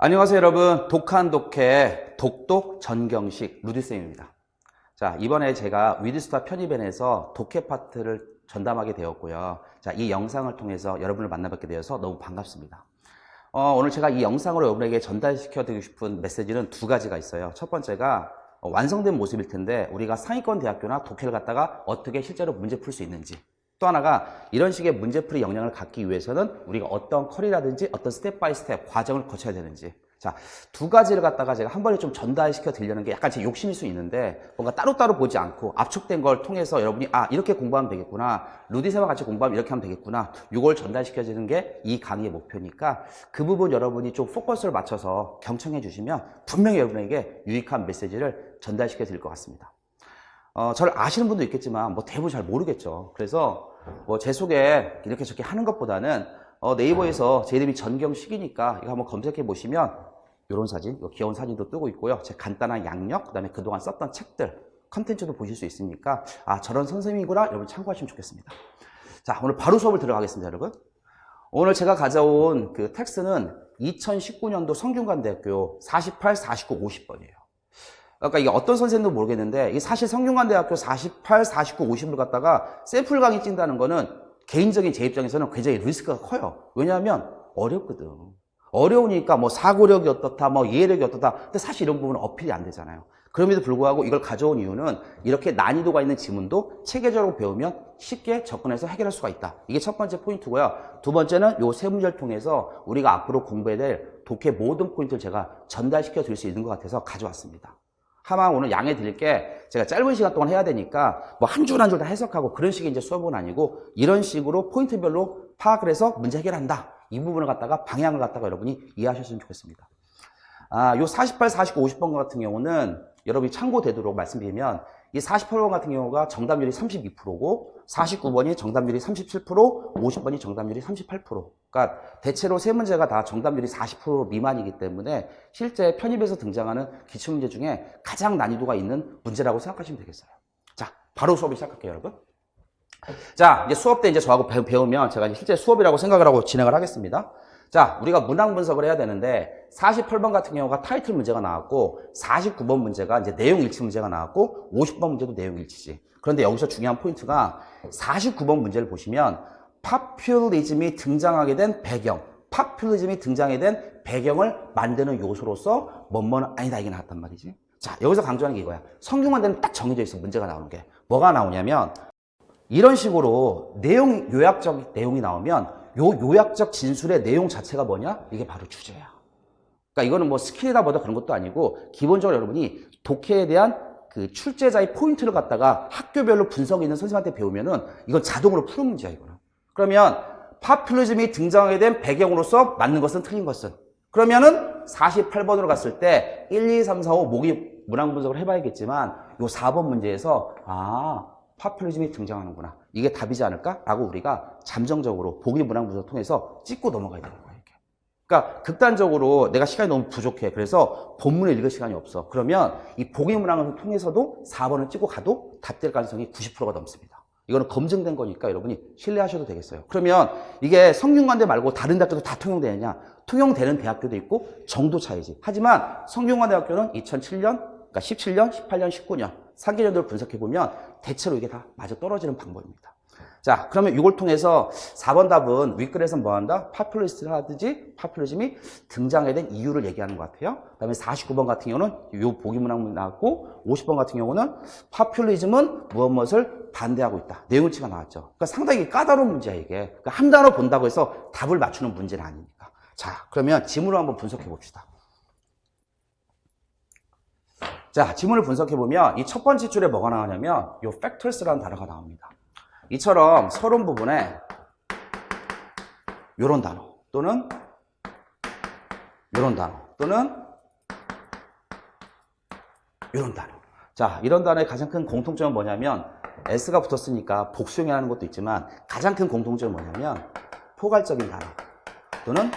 안녕하세요 여러분. 독한 독해 독독 전경식 루디쌤입니다. 자 이번에 제가 위드스타 편입엔에서 독해 파트를 전담하게 되었고요. 자이 영상을 통해서 여러분을 만나뵙게 되어서 너무 반갑습니다. 어, 오늘 제가 이 영상으로 여러분에게 전달시켜 드리고 싶은 메시지는 두 가지가 있어요. 첫 번째가 어, 완성된 모습일 텐데 우리가 상위권 대학교나 독해를 갖다가 어떻게 실제로 문제 풀 수 있는지 또 하나가 이런 식의 문제풀이 역량을 갖기 위해서는 우리가 어떤 커리라든지 어떤 스텝 바이 스텝 과정을 거쳐야 되는지 자, 두 가지를 갖다가 제가 한 번에 좀 전달시켜 드리려는 게 약간 제 욕심일 수 있는데 뭔가 따로따로 보지 않고 압축된 걸 통해서 여러분이 아, 이렇게 공부하면 되겠구나. 루디세와 같이 공부하면 이렇게 하면 되겠구나. 이걸 전달시켜 주는 게 이 강의의 목표니까 그 부분 여러분이 좀 포커스를 맞춰서 경청해 주시면 분명히 여러분에게 유익한 메시지를 전달시켜 드릴 것 같습니다. 어, 저를 아시는 분도 있겠지만 뭐 대부분 잘 모르겠죠. 그래서 뭐 제 소개 이렇게 저렇게 하는 것보다는 어, 네이버에서 제 이름이 전경식이니까 이거 한번 검색해 보시면 이런 사진, 귀여운 사진도 뜨고 있고요. 제 간단한 양력, 그다음에 그동안 썼던 책들, 컨텐츠도 보실 수 있으니까 아 저런 선생님이구나 여러분 참고하시면 좋겠습니다. 자 오늘 바로 수업을 들어가겠습니다, 여러분. 오늘 제가 가져온 그 텍스트는 2019년도 성균관대학교 48, 49, 50번이에요. 그러니까 이게 어떤 선생님도 모르겠는데 이게 사실 성균관대학교 48, 49, 50을 갖다가 샘플 강의 찐다는 거는 개인적인 제 입장에서는 굉장히 리스크가 커요. 왜냐하면 어렵거든. 어려우니까 뭐 사고력이 어떻다, 뭐 이해력이 어떻다. 근데 사실 이런 부분은 어필이 안 되잖아요. 그럼에도 불구하고 이걸 가져온 이유는 이렇게 난이도가 있는 지문도 체계적으로 배우면 쉽게 접근해서 해결할 수가 있다. 이게 첫 번째 포인트고요. 두 번째는 요 세 문제를 통해서 우리가 앞으로 공부해야 될 독해 모든 포인트를 제가 전달시켜 드릴 수 있는 것 같아서 가져왔습니다. 하마 오늘 양해 드릴게 제가 짧은 시간 동안 해야 되니까 뭐 한 줄 한 줄 다 해석하고 그런 식의 이제 수업은 아니고 이런 식으로 포인트별로 파악을 해서 문제 해결한다. 이 부분을 갖다가 방향을 갖다가 여러분이 이해하셨으면 좋겠습니다. 아, 요 48, 49, 50번 같은 경우는 여러분이 참고되도록 말씀드리면 이 48번 같은 경우가 정답률이 32%고 49번이 정답률이 37%, 50번이 정답률이 38%. 그러니까 대체로 세 문제가 다 정답률이 40% 미만이기 때문에 실제 편입에서 등장하는 기출문제 중에 가장 난이도가 있는 문제라고 생각하시면 되겠어요. 자, 바로 수업을 시작할게요, 여러분. 자, 이제 수업 때 이제 저하고 배- 배우면 제가 실제 수업이라고 생각을 하고 진행을 하겠습니다. 자, 우리가 문항 분석을 해야 되는데 48번 같은 경우가 타이틀 문제가 나왔고 49번 문제가 이제 내용 일치 문제가 나왔고 50번 문제도 내용 일치지. 그런데 여기서 중요한 포인트가 49번 문제를 보시면 파퓰리즘이 등장하게 된 배경, 파퓰리즘이 등장하게 된 배경을 만드는 요소로서 뭐뭐는 아니다 이게 나왔단 말이지. 자, 여기서 강조하는 게 이거야. 성균관대는 딱 정해져 있어 문제가 나오는 게. 뭐가 나오냐면 이런 식으로 내용 요약적 내용이 나오면 요 요약적 진술의 내용 자체가 뭐냐? 이게 바로 주제야. 그러니까 이거는 뭐 스킬이다 보다 그런 것도 아니고 기본적으로 여러분이 독해에 대한 그 출제자의 포인트를 갖다가 학교별로 분석이 있는 선생님한테 배우면은 이건 자동으로 푸는 문제야 이거는. 그러면 파퓰리즘이 등장하게 된 배경으로서 맞는 것은 틀린 것은 그러면은 48번으로 갔을 때 1, 2, 3, 4, 5 모기 문항 분석을 해봐야겠지만 요 4번 문제에서 아 파퓰리즘이 등장하는구나. 이게 답이지 않을까라고 우리가 잠정적으로 보기 문항 분석을 통해서 찍고 넘어가야 되는 거예요. 이게. 그러니까 극단적으로 내가 시간이 너무 부족해. 그래서 본문을 읽을 시간이 없어. 그러면 이 보기 문항을 통해서도 4번을 찍고 가도 답될 가능성이 90%가 넘습니다. 이거는 검증된 거니까 여러분이 신뢰하셔도 되겠어요. 그러면 이게 성균관대 말고 다른 대학교도 다 통용되느냐? 통용되는 대학교도 있고 정도 차이지. 하지만 성균관대학교는 2007년, 그러니까 17년, 18년, 19년 3개년도를 분석해 보면 대체로 이게 다 맞아 떨어지는 방법입니다. 자, 그러면 이걸 통해서 4번 답은 윗글에서 뭐 한다? 파퓰리스트를 하듯이 파퓰리즘이 등장하게 된 이유를 얘기하는 것 같아요. 그 다음에 49번 같은 경우는 요 보기 문항 나왔고 50번 같은 경우는 파퓰리즘은 무엇 무엇을 반대하고 있다. 내용치가 나왔죠. 그러니까 상당히 까다로운 문제야 이게. 그러니까 한 단어 본다고 해서 답을 맞추는 문제는 아니니까. 자, 그러면 지문을 한번 분석해 봅시다. 자, 지문을 분석해 보면 이 첫 번째 줄에 뭐가 나오냐면 요 factors라는 단어가 나옵니다. 이처럼 서론 부분에 요런 단어 또는 요런 단어 또는 요런 단어. 자, 이런 단어의 가장 큰 공통점은 뭐냐면 s가 붙었으니까 복수형이라는 것도 있지만 가장 큰 공통점은 뭐냐면 포괄적인 단어 또는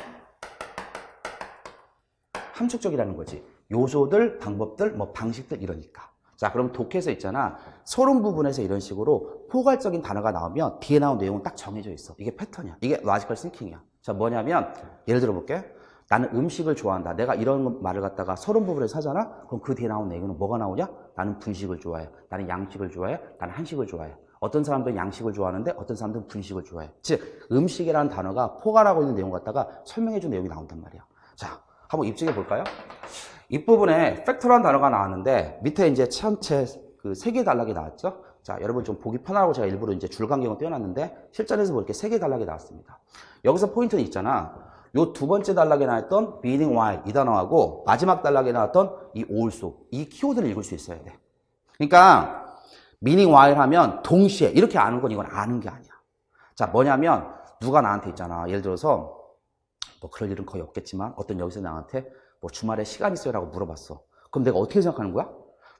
함축적이라는 거지. 요소들, 방법들, 뭐 방식들 이러니까. 자, 그럼 독해서 있잖아. 서론 부분에서 이런 식으로 포괄적인 단어가 나오면 뒤에 나온 내용은 딱 정해져 있어. 이게 패턴이야. 이게 라지컬 싱킹이야. 자, 뭐냐면 예를 들어 볼게. 나는 음식을 좋아한다. 내가 이런 말을 갖다가 서른 부분에서 하잖아? 그럼 그 뒤에 나온 내용은 뭐가 나오냐? 나는 분식을 좋아해. 나는 양식을 좋아해. 나는 한식을 좋아해. 어떤 사람들은 양식을 좋아하는데 어떤 사람들은 분식을 좋아해. 즉, 음식이라는 단어가 포괄하고 있는 내용 갖다가 설명해 준 내용이 나온단 말이야. 자, 한번 입증해 볼까요? 윗부분에 팩터라는 단어가 나왔는데 밑에 이제 전체 그 세 개 단락이 나왔죠? 자, 여러분 좀 보기 편하라고 제가 일부러 이제 줄간경을 떼어놨는데 실전에서 뭐 이렇게 세개 단락이 나왔습니다. 여기서 포인트는 있잖아. 요 두 번째 단락에 나왔던 meaning while 이 단어하고 마지막 단락에 나왔던 이 also 이 키워드를 읽을 수 있어야 돼. 그러니까 meaning while 하면 동시에 이렇게 아는 건 이건 아는 게 아니야. 자, 뭐냐면 누가 나한테 있잖아. 예를 들어서 뭐 그럴 일은 거의 없겠지만 어떤 여기서 나한테 뭐 주말에 시간 있어요? 라고 물어봤어. 그럼 내가 어떻게 생각하는 거야?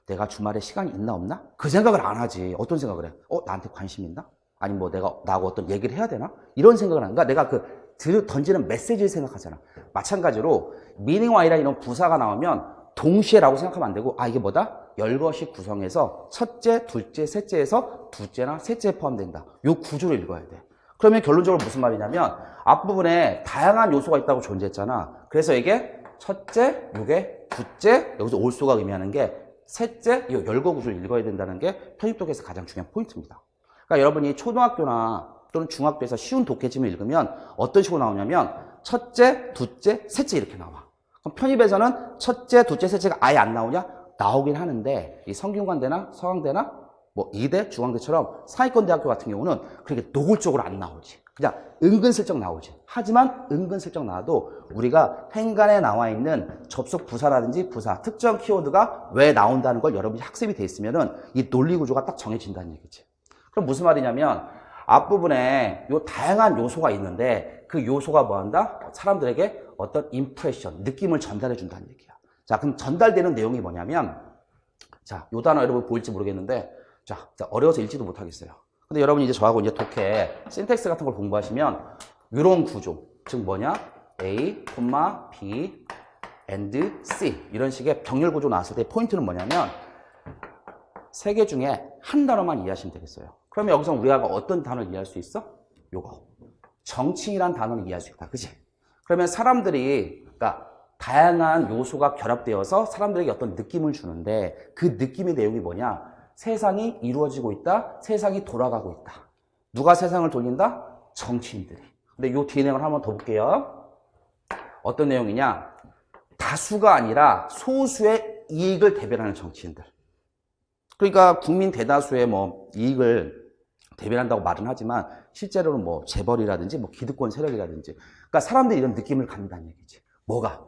내가 주말에 시간이 있나 없나? 그 생각을 안 하지. 어떤 생각을 해? 어, 나한테 관심 있나? 아니면 뭐 내가 나하고 어떤 얘기를 해야 되나? 이런 생각을 하는 거야. 내가 그 들- 던지는 메시지를 생각하잖아. 마찬가지로 meaning while이라는 이런 부사가 나오면 동시에라고 생각하면 안 되고 아 이게 뭐다? 열것이 구성해서 첫째, 둘째, 셋째에서 둘째나 셋째에 포함된다. 요 구조를 읽어야 돼. 그러면 결론적으로 무슨 말이냐면 앞부분에 다양한 요소가 있다고 존재했잖아. 그래서 이게 첫째, 요게 둘째, 여기서 올소가 의미하는 게 셋째, 이 열거 구조를 읽어야 된다는 게 편입독에서 가장 중요한 포인트입니다. 그러니까 여러분이 초등학교나 또는 중학교에서 쉬운 독해집을 읽으면 어떤 식으로 나오냐면 첫째, 둘째, 셋째 이렇게 나와. 그럼 편입에서는 첫째, 둘째, 셋째가 아예 안 나오냐? 나오긴 하는데 이 성균관대나 서강대나 뭐 이대, 중앙대처럼 사회권 대학교 같은 경우는 그렇게 노골적으로 안 나오지. 그냥 은근슬쩍 나오지. 하지만 은근슬쩍 나와도 우리가 행간에 나와 있는 접속 부사라든지 부사, 특정 키워드가 왜 나온다는 걸 여러분이 학습이 돼 있으면은 이 논리 구조가 딱 정해진다는 얘기지. 그럼 무슨 말이냐면 앞부분에 요 다양한 요소가 있는데 그 요소가 뭐 한다? 사람들에게 어떤 임프레션, 느낌을 전달해 준다는 얘기야. 자, 그럼 전달되는 내용이 뭐냐면 자, 요 단어 여러분 보일지 모르겠는데 자, 자, 어려워서 읽지도 못하겠어요. 근데 여러분이 이제 저하고 이제 독해 신텍스 같은 걸 공부하시면 이런 구조, 즉 뭐냐? A, B, and C 이런 식의 병렬 구조 나왔을 때 포인트는 뭐냐면 세 개 중에 한 단어만 이해하시면 되겠어요. 그러면 여기서 우리가 어떤 단어를 이해할 수 있어? 요거. 정칭이란 단어를 이해할 수 있다. 그지? 그러면 사람들이, 그러니까 다양한 요소가 결합되어서 사람들에게 어떤 느낌을 주는데 그 느낌의 내용이 뭐냐? 세상이 이루어지고 있다. 세상이 돌아가고 있다. 누가 세상을 돌린다? 정치인들이. 근데 요 내용을 한번 더 볼게요. 어떤 내용이냐? 다수가 아니라 소수의 이익을 대변하는 정치인들. 그러니까 국민 대다수의 뭐 이익을 대변한다고 말은 하지만 실제로는 뭐 재벌이라든지 뭐 기득권 세력이라든지 그러니까 사람들이 이런 느낌을 갖는다는 얘기지. 뭐가?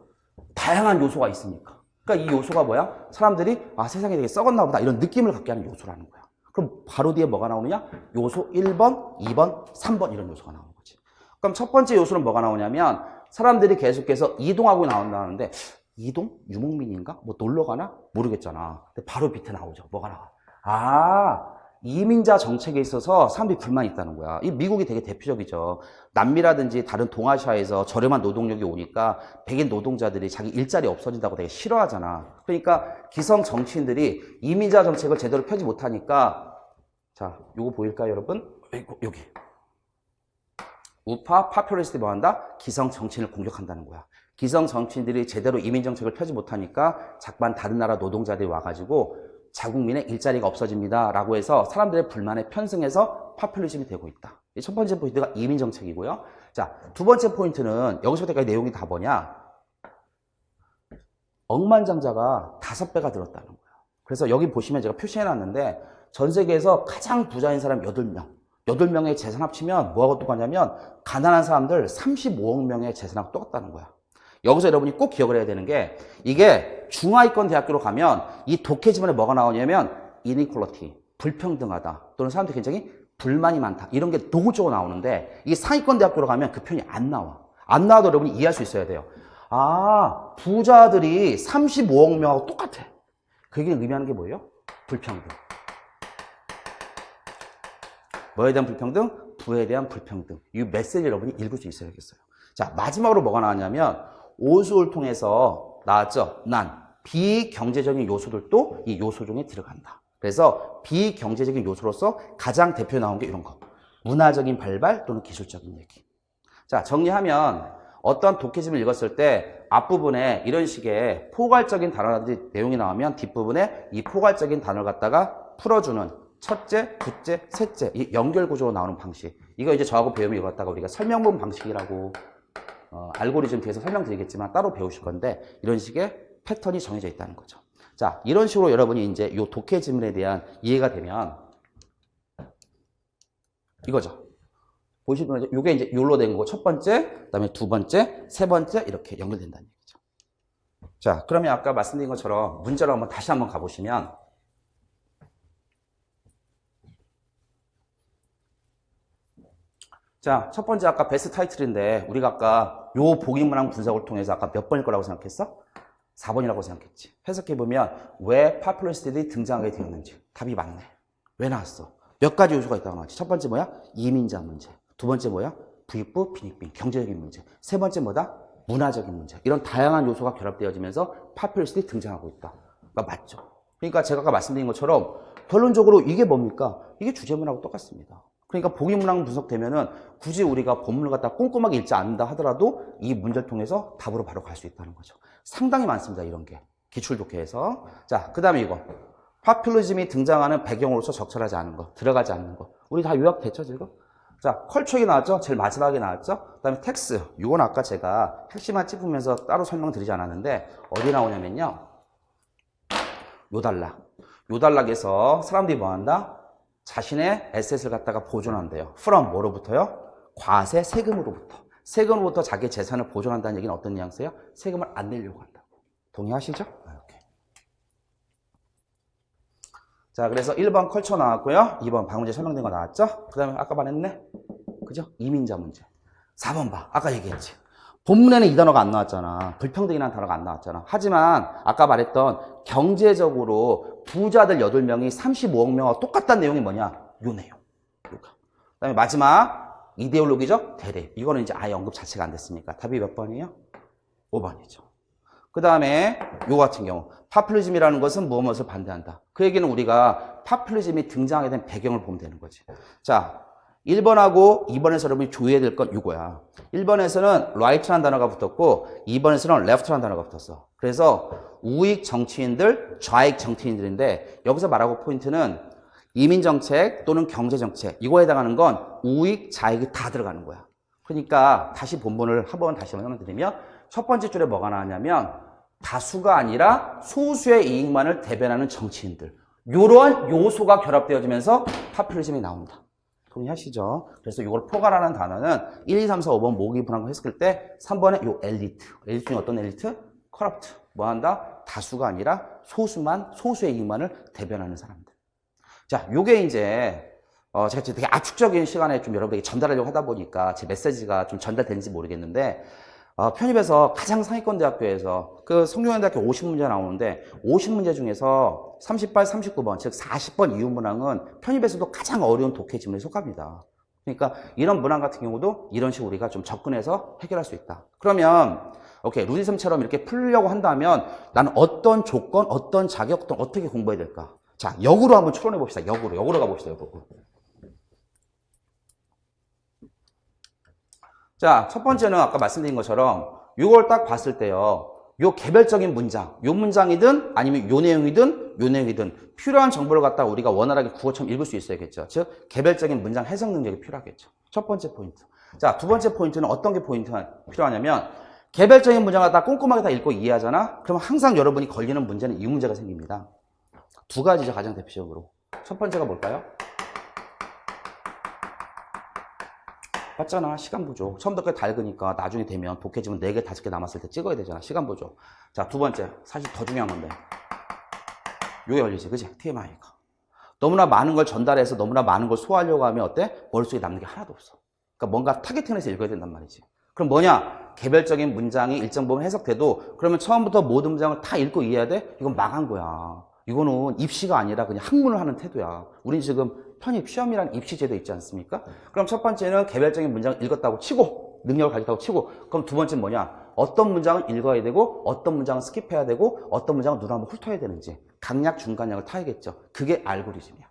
다양한 요소가 있으니까. 그러니까 이 요소가 뭐야? 사람들이 아 세상이 되게 썩었나 보다 이런 느낌을 갖게 하는 요소라는 거야. 그럼 바로 뒤에 뭐가 나오느냐? 요소 1번, 2번, 3번 이런 요소가 나오는 거지. 그럼 첫 번째 요소는 뭐가 나오냐면 사람들이 계속해서 이동하고 나온다는데 이동? 유목민인가? 뭐 놀러 가나? 모르겠잖아. 근데 바로 밑에 나오죠. 뭐가 나와? 아, 이민자 정책에 있어서 사람들이 불만이 있다는 거야. 이 미국이 되게 대표적이죠. 남미라든지 다른 동아시아에서 저렴한 노동력이 오니까 백인 노동자들이 자기 일자리 없어진다고 되게 싫어하잖아. 그러니까 기성 정치인들이 이민자 정책을 제대로 펴지 못하니까 자, 요거 보일까요, 여러분? 여기. 우파 파퓰리스트 뭐 한다? 기성 정치인을 공격한다는 거야. 기성 정치인들이 제대로 이민 정책을 펴지 못하니까 자꾸만 다른 나라 노동자들이 와가지고 자국민의 일자리가 없어집니다. 라고 해서 사람들의 불만에 편승해서 파퓰리즘이 되고 있다. 이첫 번째 포인트가 이민 정책이고요. 자, 두 번째 포인트는 여기서부터까지 내용이 다 뭐냐? 억만장자가 다섯 배가 늘었다는 거야. 그래서 여기 보시면 제가 표시해 놨는데 전 세계에서 가장 부자인 사람 8명. 8명의 재산 합치면 뭐하고 똑같냐면 가난한 사람들 35억 명의 재산하고 똑같다는 거야. 여기서 여러분이 꼭 기억을 해야 되는 게 이게 중하위권 대학교로 가면 이 독해 지문에 뭐가 나오냐면 inequality, 불평등하다 또는 사람들이 굉장히 불만이 많다 이런 게 노골적으로 나오는데 이 상위권 대학교로 가면 그 표현이 안 나와. 안 나와도 여러분이 이해할 수 있어야 돼요. 아 부자들이 35억 명하고 똑같아. 그게 의미하는 게 뭐예요? 불평등. 뭐에 대한 불평등? 부에 대한 불평등. 이 메시지를 여러분이 읽을 수 있어야겠어요. 자, 마지막으로 뭐가 나왔냐면, 오수를 통해서 나왔죠? 난. 비경제적인 요소들도 이 요소 중에 들어간다. 그래서 비경제적인 요소로서 가장 대표 나온 게 이런 거. 문화적인 발발 또는 기술적인 얘기. 자, 정리하면, 어떤 독해집을 읽었을 때 앞부분에 이런 식의 포괄적인 단어라든지 내용이 나오면 뒷부분에 이 포괄적인 단어를 갖다가 풀어주는 첫째, 둘째, 셋째 이 연결 구조로 나오는 방식. 이거 이제 저하고 배우면 이거 갖다가 우리가 설명문 방식이라고 어, 알고리즘 뒤에서 설명드리겠지만 따로 배우실 건데 이런 식의 패턴이 정해져 있다는 거죠. 자, 이런 식으로 여러분이 이제 이 독해 지문에 대한 이해가 되면 이거죠. 보시면 이게 이제 요로 된 거고 첫 번째, 그다음에 두 번째, 세 번째 이렇게 연결된다는 얘기죠. 자, 그러면 아까 말씀드린 것처럼 문제로 한번 다시 한번 가보시면 자, 첫 번째 아까 베스트 타이틀인데 우리가 아까 요 보기문항 분석을 통해서 아까 몇 번일 거라고 생각했어? 4번이라고 생각했지. 해석해보면 왜 파퓰리스트들이 등장하게 되었는지 답이 맞네. 왜 나왔어? 몇 가지 요소가 있다고 나왔지. 첫 번째 뭐야? 이민자 문제. 두 번째 뭐야? 부익부, 빈익빈, 경제적인 문제. 세 번째 뭐다? 문화적인 문제. 이런 다양한 요소가 결합되어지면서 파퓰리스트들이 등장하고 있다. 그러니까 맞죠. 그러니까 제가 아까 말씀드린 것처럼 결론적으로 이게 뭡니까? 이게 주제문하고 똑같습니다. 그러니까 보기문항 분석되면은 굳이 우리가 본문을 갖다 꼼꼼하게 읽지 않는다 하더라도 이 문제를 통해서 답으로 바로 갈 수 있다는 거죠. 상당히 많습니다. 이런 게. 기출독해에서. 자, 그 다음에 이거. 파퓰리즘이 등장하는 배경으로서 적절하지 않은 거, 들어가지 않는 거. 우리 다 요약됐죠, 지금? 자, 컬처기 나왔죠? 제일 마지막에 나왔죠? 그 다음에 텍스. 이건 아까 제가 핵심만 찝으면서 따로 설명드리지 않았는데, 어디 나오냐면요. 요단락. 요단락에서 사람들이 뭐 한다? 자신의 에셋을 갖다가 보존한대요. from 뭐로부터요? 과세 세금으로부터. 세금으로부터 자기 재산을 보존한다는 얘기는 어떤 뉘앙스예요? 세금을 안 내려고 한다고. 동의하시죠? 이렇게. 자, 그래서 1번 컬처 나왔고요. 2번 방문제 설명된 거 나왔죠? 그 다음에 아까 말했네? 그죠? 이민자 문제. 4번 봐. 아까 얘기했지. 본문에는 이 단어가 안 나왔잖아. 불평등이라는 단어가 안 나왔잖아. 하지만 아까 말했던 경제적으로 부자들 8명이 35억 명하고 똑같다는 내용이 뭐냐? 요 내용. 그 다음에 마지막 이데올로기죠? 대립. 이거는 이제 아예 언급 자체가 안 됐으니까. 답이 몇 번이에요? 5번이죠. 그 다음에 요 같은 경우 파퓰리즘이라는 것은 무엇을 반대한다. 그 얘기는 우리가 파퓰리즘이 등장하게 된 배경을 보면 되는 거지. 자, 1번하고 2번에서 여러분이 조해야 될 건 이거야. 1번에서는 right라는 단어가 붙었고 2번에서는 left라는 단어가 붙었어. 그래서 우익 정치인들, 좌익 정치인들인데 여기서 말하고 포인트는 이민 정책 또는 경제 정책 이거에 해당하는 건 우익, 좌익이 다 들어가는 거야. 그러니까 다시 본문을 한 번 다시 설명드리면 첫 번째 줄에 뭐가 나왔냐면 다수가 아니라 소수의 이익만을 대변하는 정치인들. 이러한 요소가 결합되어지면서 파퓰리즘이 나온다. 동의하시죠? 그래서 이걸 포괄하는 단어는 1, 2, 3, 4, 5번 모기 분하고 했을 때 3번에 요 엘리트. 엘리트 중에 어떤 엘리트? 커럽트. 뭐 한다? 다수가 아니라 소수만, 소수의 이익만을 대변하는 사람들. 자, 요게 이제 어, 제가 되게 압축적인 시간에 좀 여러분에게 전달하려고 하다 보니까 제 메시지가 좀 전달되는지 모르겠는데 어, 편입에서 가장 상위권 대학교에서 그 성균관대학교 50문제 나오는데 50문제 중에서 38, 39번 즉 40번 이후 문항은 편입에서도 가장 어려운 독해 지문에 속합니다. 그러니까 이런 문항 같은 경우도 이런 식으로 우리가 좀 접근해서 해결할 수 있다. 그러면 오케이 루디즘처럼 이렇게 풀려고 한다면 나는 어떤 조건, 어떤 자격도 어떻게 공부해야 될까? 자 역으로 한번 추론해 봅시다. 역으로 역으로 가봅시다. 역으로. 자, 첫 번째는 아까 말씀드린 것처럼 이걸 딱 봤을 때요. 요 개별적인 문장, 요 문장이든 아니면 요 내용이든 요 내용이든 필요한 정보를 갖다 우리가 원활하게 국어처럼 읽을 수 있어야겠죠. 즉 개별적인 문장 해석 능력이 필요하겠죠. 첫 번째 포인트. 자, 두 번째 포인트는 어떤 게 포인트가 필요하냐면 개별적인 문장을 다 꼼꼼하게 다 읽고 이해하잖아. 그럼 항상 여러분이 걸리는 문제는 이 문제가 생깁니다. 두 가지죠, 가장 대표적으로. 첫 번째가 뭘까요? 봤잖아. 시간 부족. 처음부터 읽으니까 나중에 되면 독해지문 4개, 5개 남았을 때 찍어야 되잖아. 시간 부족. 자, 두 번째. 사실 더 중요한 건데. 요게 걸리지. 그지? TMI가. 너무나 많은 걸 전달해서 너무나 많은 걸 소화하려고 하면 어때? 머릿속에 남는 게 하나도 없어. 그러니까 뭔가 타겟팅해서 읽어야 된단 말이지. 그럼 뭐냐? 개별적인 문장이 일정 부분 해석돼도 그러면 처음부터 모든 문장을 다 읽고 이해해야 돼? 이건 망한 거야. 이거는 입시가 아니라 그냥 학문을 하는 태도야. 우린 지금 편입 시험이란 입시 제도 있지 않습니까? 그럼 첫 번째는 개별적인 문장을 읽었다고 치고 능력을 가졌다고 치고 그럼 두 번째는 뭐냐? 어떤 문장은 읽어야 되고 어떤 문장은 스킵해야 되고 어떤 문장은 눈 한번 훑어야 되는지 강약 중간약을 타야겠죠. 그게 알고리즘이야.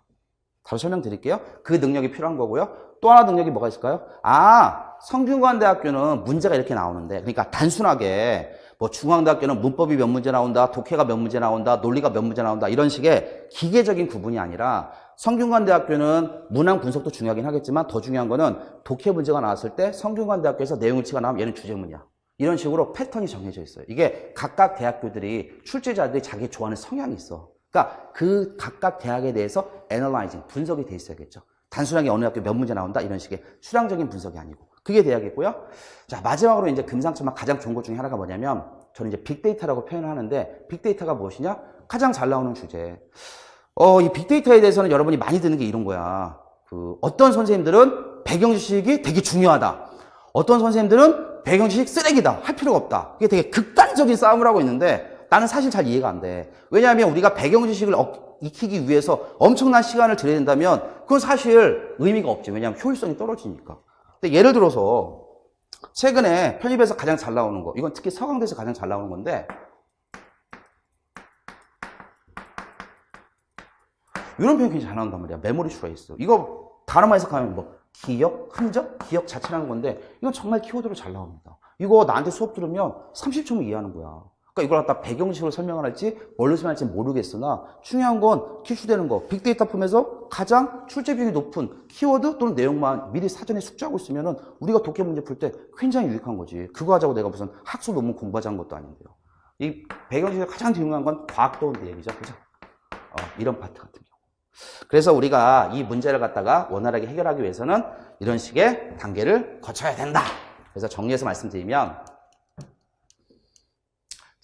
다시 설명드릴게요. 그 능력이 필요한 거고요. 또 하나 능력이 뭐가 있을까요? 아, 성균관대학교는 문제가 이렇게 나오는데, 그러니까 단순하게 뭐 중앙대학교는 문법이 몇 문제 나온다, 독해가 몇 문제 나온다, 논리가 몇 문제 나온다, 이런 식의 기계적인 구분이 아니라 성균관대학교는 문항 분석도 중요하긴 하겠지만 더 중요한 거는 독해 문제가 나왔을 때 성균관대학교에서 내용일치가 나오면 얘는 주제문이야. 이런 식으로 패턴이 정해져 있어요. 이게 각각 대학교들이 출제자들이 자기 좋아하는 성향이 있어. 그러니까 그 각각 대학에 대해서 애널라이징, 분석이 돼 있어야겠죠. 단순하게 어느 학교 몇 문제 나온다 이런 식의 수량적인 분석이 아니고 그게 대학이고요. 자 마지막으로 이제 금상첨화 가장 좋은 것 중에 하나가 뭐냐면 저는 이제 빅데이터라고 표현을 하는데 빅데이터가 무엇이냐? 가장 잘 나오는 주제. 어, 이 빅데이터에 대해서는 여러분이 많이 듣는 게 이런 거야. 그 어떤 선생님들은 배경 지식이 되게 중요하다. 어떤 선생님들은 배경 지식 쓰레기다. 할 필요가 없다. 이게 되게 극단적인 싸움을 하고 있는데 나는 사실 잘 이해가 안 돼. 왜냐하면 우리가 배경 지식을 억- 익히기 위해서 엄청난 시간을 들여야 된다면 그건 사실 의미가 없지. 왜냐하면 효율성이 떨어지니까. 근데 예를 들어서 최근에 편입에서 가장 잘 나오는 거, 이건 특히 서강대에서 가장 잘 나오는 건데 이런 표현이 굉장히 잘 나온단 말이야. 메모리 있어. 이거 단어만 해석하면 뭐 기억, 흔적, 기억 자체라는 건데 이건 정말 키워드로 잘 나옵니다. 이거 나한테 수업 들으면 30초면 이해하는 거야. 그러니까 이걸 갖다 배경식으로 설명을 할지 뭘로 설명할지 모르겠으나 중요한 건 기출되는 거 빅데이터 품에서 가장 출제 비율이 높은 키워드 또는 내용만 미리 사전에 숙지하고 있으면 은 우리가 독해 문제 풀 때 굉장히 유익한 거지. 그거 하자고 내가 무슨 학술 논문 공부하자는 것도 아닌데요. 이 배경식이 가장 중요한 건 과학도인데 얘기죠. 그죠? 어, 이런 파트 같은 경우. 그래서 우리가 이 문제를 갖다가 원활하게 해결하기 위해서는 이런 식의 단계를 거쳐야 된다. 그래서 정리해서 말씀드리면,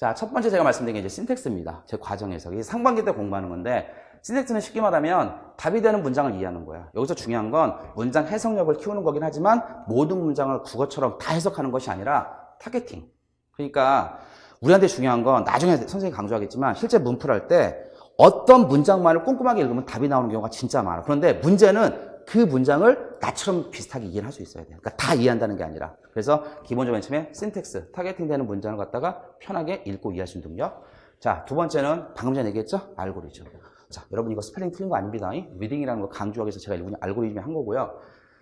자, 첫 번째 제가 말씀드린 게 이제 신텍스입니다. 제 과정에서. 이게 상반기 때 공부하는 건데, 신텍스는 쉽게 말하면 답이 되는 문장을 이해하는 거야. 여기서 중요한 건 문장 해석력을 키우는 거긴 하지만 모든 문장을 국어처럼 다 해석하는 것이 아니라 타겟팅. 그러니까 우리한테 중요한 건 나중에 선생님이 강조하겠지만 실제 문풀할 때 어떤 문장만을 꼼꼼하게 읽으면 답이 나오는 경우가 진짜 많아. 그런데 문제는 그 문장을 나처럼 비슷하게 이해를 할수 있어야 돼요. 그러니까 다 이해한다는 게 아니라. 그래서 기본적으로 맨 처음에 신텍스, 타겟팅 되는 문장을 갖다가 편하게 읽고 있는 능력. 자, 두 번째는 방금 전에 얘기했죠? 알고리즘. 자, 여러분 이거 스펠링 틀린 거 아닙니다. 리딩이라는 거 강조하기 위해서 제가 일본이 알고리즘이 한 거고요.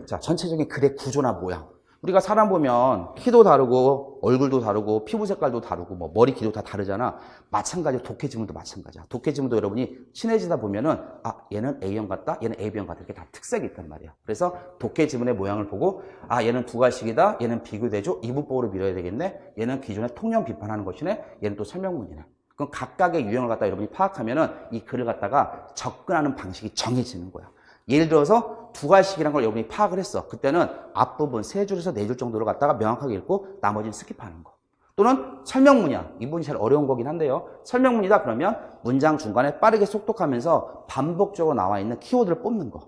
자, 전체적인 글의 구조나 모양. 우리가 사람 보면 키도 다르고 얼굴도 다르고 피부 색깔도 다르고 뭐 머리 길이도 다 다르잖아. 마찬가지로 독해 지문도 마찬가지야. 독해 지문도 여러분이 친해지다 보면은 아 얘는 A형 같다, 얘는 AB형 같다 이렇게 다 특색이 있단 말이야. 그래서 독해 지문의 모양을 보고 아 얘는 두괄식이다, 얘는 비교대조 이분법으로 밀어야 되겠네. 얘는 기존의 통념 비판하는 것이네. 얘는 또 설명문이네. 그럼 각각의 유형을 갖다 여러분이 파악하면은 이 글을 갖다가 접근하는 방식이 정해지는 거야. 예를 들어서 두괄식이라는 걸 여러분이 파악을 했어. 그때는 앞부분 세 줄에서 네 줄 정도를 갖다가 명확하게 읽고 나머지는 스킵하는 거. 또는 설명문이야. 이 부분이 제일 어려운 거긴 한데요. 설명문이다 그러면 문장 중간에 빠르게 속독하면서 반복적으로 나와 있는 키워드를 뽑는 거.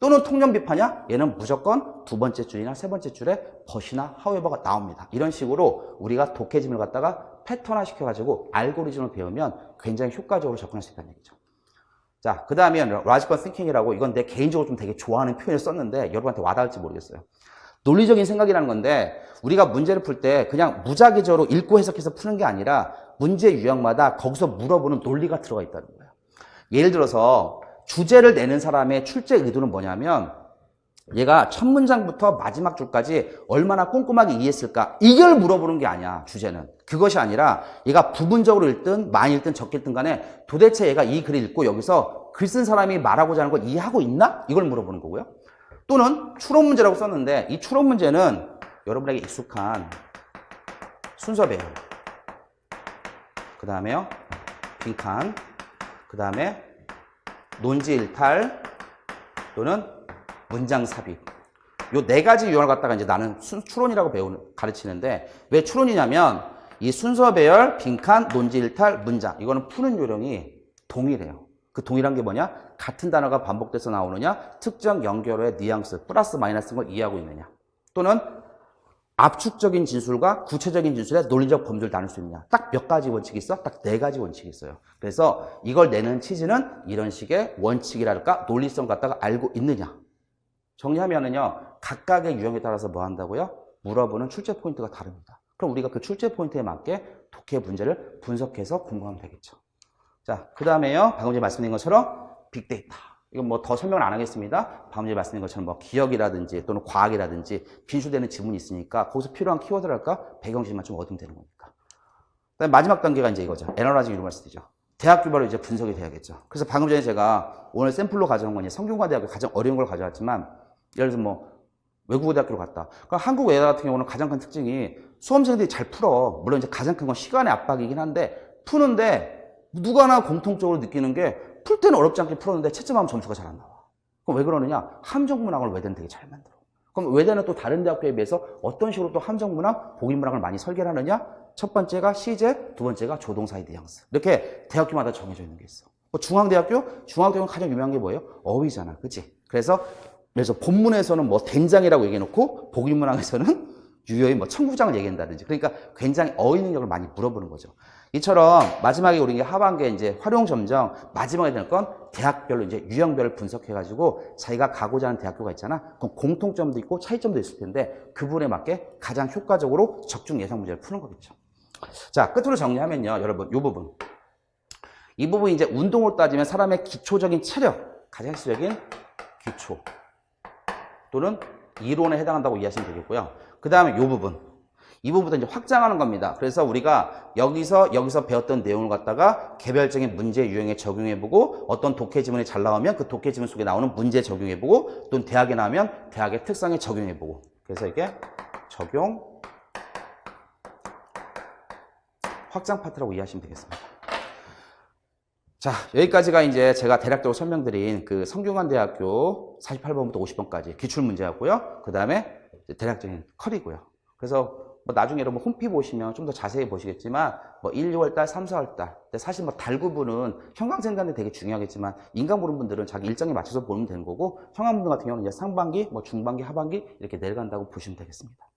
또는 통념 비판이야? 얘는 무조건 두 번째 줄이나 세 번째 줄에 벗이나 하우에버가 나옵니다. 이런 식으로 우리가 독해짐을 갖다가 패턴화 시켜가지고 알고리즘을 배우면 굉장히 효과적으로 접근할 수 있다는 얘기죠. 자, 그 다음에 라지컬 싱킹이라고 이건 내 개인적으로 좀 되게 좋아하는 표현을 썼는데 여러분한테 와닿을지 모르겠어요. 논리적인 생각이라는 건데 우리가 문제를 풀 때 그냥 무작위적으로 읽고 해석해서 푸는 게 아니라 문제 유형마다 거기서 물어보는 논리가 들어가 있다는 거예요. 예를 들어서 주제를 내는 사람의 출제 의도는 뭐냐면 얘가 첫 문장부터 마지막 줄까지 얼마나 꼼꼼하게 이해했을까? 이걸 물어보는 게 아니야 주제는. 그것이 아니라 얘가 부분적으로 읽든 많이 읽든 적게 읽든 간에 도대체 얘가 이 글을 읽고 여기서 글 쓴 사람이 말하고자 하는 걸 이해하고 있나? 이걸 물어보는 거고요. 또는 추론 문제라고 썼는데 이 추론 문제는 여러분에게 익숙한 순서 배열 그 다음에요. 빈칸. 그 다음에 논지 일탈 또는 문장 삽입. 요 네 가지 유형을 갖다가 이제 나는 순, 추론이라고 배우는, 가르치는데 왜 추론이냐면 이 순서 배열, 빈칸, 논지 일탈, 문장. 이거는 푸는 요령이 동일해요. 그 동일한 게 뭐냐? 같은 단어가 반복돼서 나오느냐? 특정 연결어의 뉘앙스, 플러스 마이너스인 걸 이해하고 있느냐? 또는 압축적인 진술과 구체적인 진술의 논리적 범주를 나눌 수 있느냐. 딱 몇 가지 원칙이 있어? 딱 네 가지 원칙이 있어요. 그래서 이걸 내는 취지는 이런 식의 원칙이랄까 논리성 갖다가 알고 있느냐. 정리하면은요, 각각의 유형에 따라서 뭐 한다고요? 물어보는 출제 포인트가 다릅니다. 그럼 우리가 그 출제 포인트에 맞게 독해 문제를 분석해서 공부하면 되겠죠. 자, 그 다음에요, 방금 전에 말씀드린 것처럼 빅데이터. 이건 뭐 더 설명을 안 하겠습니다. 방금 전에 말씀드린 것처럼 뭐 기억이라든지 또는 과학이라든지 빈출되는 지문이 있으니까 거기서 필요한 키워드랄까 배경지만 좀 얻으면 되는 거니까. 그다음에 마지막 단계가 이제 이거죠. 애널라이징 유니버시티죠. 대학교별로 이제 분석이 돼야겠죠. 그래서 방금 전에 제가 오늘 샘플로 가져온 건 이제 성균관 대학교 가장 어려운 걸 가져왔지만 예를 들어서 뭐 외국어 대학교로 갔다. 그럼 한국 외대 같은 경우는 가장 큰 특징이 수험생들이 잘 풀어. 물론 이제 가장 큰 건 시간의 압박이긴 한데 푸는데 누가나 공통적으로 느끼는 게 풀 때는 어렵지 않게 풀었는데 채점하면 점수가 잘 안 나와. 그럼 왜 그러느냐? 함정문항을 외대는 되게 잘 만들어. 그럼 외대는 또 다른 대학교에 비해서 어떤 식으로 또 함정문항, 복인문항을 많이 설계를 하느냐? 첫 번째가 시제, 두 번째가 조동사의 뉘앙스. 이렇게 대학교마다 정해져 있는 게 있어. 뭐 중앙대학교? 중앙대학교는 가장 유명한 게 뭐예요? 어휘잖아. 그치? 그래서, 그래서 본문에서는 뭐 된장이라고 얘기해놓고 복인문항에서는 유효히 뭐 청구장을 얘기한다든지. 그러니까 굉장히 어휘 능력을 많이 물어보는 거죠. 이처럼 마지막에 우리 하반기에 이제 활용 점정 마지막에 될건 대학별로 이제 유형별을 분석해가지고 자기가 가고자 하는 대학교가 있잖아. 그럼 공통점도 있고 차이점도 있을 텐데 그분에 맞게 가장 효과적으로 적중 예상 문제를 푸는 거겠죠. 자, 끝으로 정리하면요. 여러분, 이 부분. 이 부분이 이제 운동으로 따지면 사람의 기초적인 체력, 가장 시적인 기초 또는 이론에 해당한다고 이해하시면 되겠고요. 그 다음에 이 부분. 이 부분부터 이제 확장하는 겁니다. 그래서 우리가 여기서 여기서 배웠던 내용을 갖다가 개별적인 문제 유형에 적용해보고 어떤 독해 지문이 잘 나오면 그 독해 지문 속에 나오는 문제 적용해보고 또는 대학에 나오면 대학의 특성에 적용해보고 그래서 이게 적용 확장 파트라고 이해하시면 되겠습니다. 자, 여기까지가 이제 제가 대략적으로 설명드린 그 성균관대학교 48번부터 50번까지 기출문제였고요. 그 다음에 대략적인 컬이고요. 그래서 뭐 나중에 여러분 홈피 보시면 좀 더 자세히 보시겠지만 뭐 1, 2월달, 3, 4월달 근데 사실 뭐 달 구분은 형광생단이 되게 중요하겠지만 인간 보는 분들은 자기 일정에 맞춰서 보면 되는 거고 형광분들 같은 경우는 이제 상반기, 뭐 중반기, 하반기 이렇게 내려간다고 보시면 되겠습니다.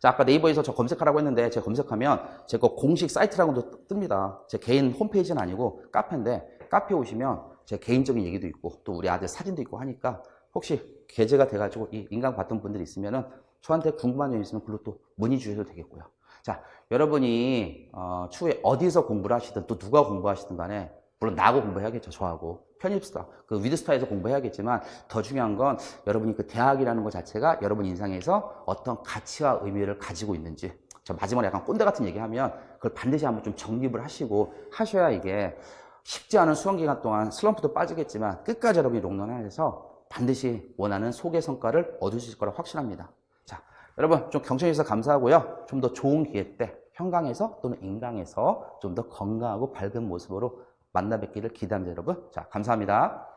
자, 아까 네이버에서 저 검색하라고 했는데 제가 검색하면 제 거 공식 사이트라고도 뜹니다. 제 개인 홈페이지는 아니고 카페인데 카페 오시면 제 개인적인 얘기도 있고 또 우리 아들 사진도 있고 하니까 혹시 게재가 돼가지고 이 인강 봤던 분들이 있으면은 저한테 궁금한 점 있으면 글로 또 문의 주셔도 되겠고요. 자, 여러분이 어, 추후에 어디서 공부를 하시든 또 누가 공부하시든 간에 물론 나하고 공부해야겠죠. 저하고 편입스타, 그 위드스타에서 공부해야겠지만 더 중요한 건 여러분이 그 대학이라는 것 자체가 여러분 인상에서 어떤 가치와 의미를 가지고 있는지 저 마지막에 약간 꼰대 같은 얘기하면 그걸 반드시 한번 좀 정립을 하시고 하셔야 이게 쉽지 않은 수험 기간 동안 슬럼프도 빠지겠지만 끝까지 여러분이 롱런해서 반드시 원하는 소개 성과를 얻으실 거라 확신합니다. 자, 여러분 좀 경청해 주셔서 감사하고요. 좀 더 좋은 기회 때 현강에서 또는 인강에서 좀 더 건강하고 밝은 모습으로 만나 뵙기를 기대합니다, 여러분. 자, 감사합니다.